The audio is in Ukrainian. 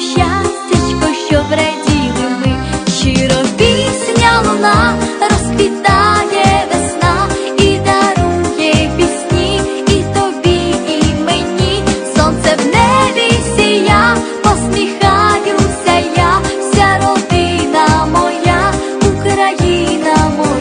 щастячко, що враділи ми, щиро пісня луна розквітає весна і дарує пісні, і тобі, і мені. Сонце в небі сія, посміхаюся я, вся родина моя, Україна моя.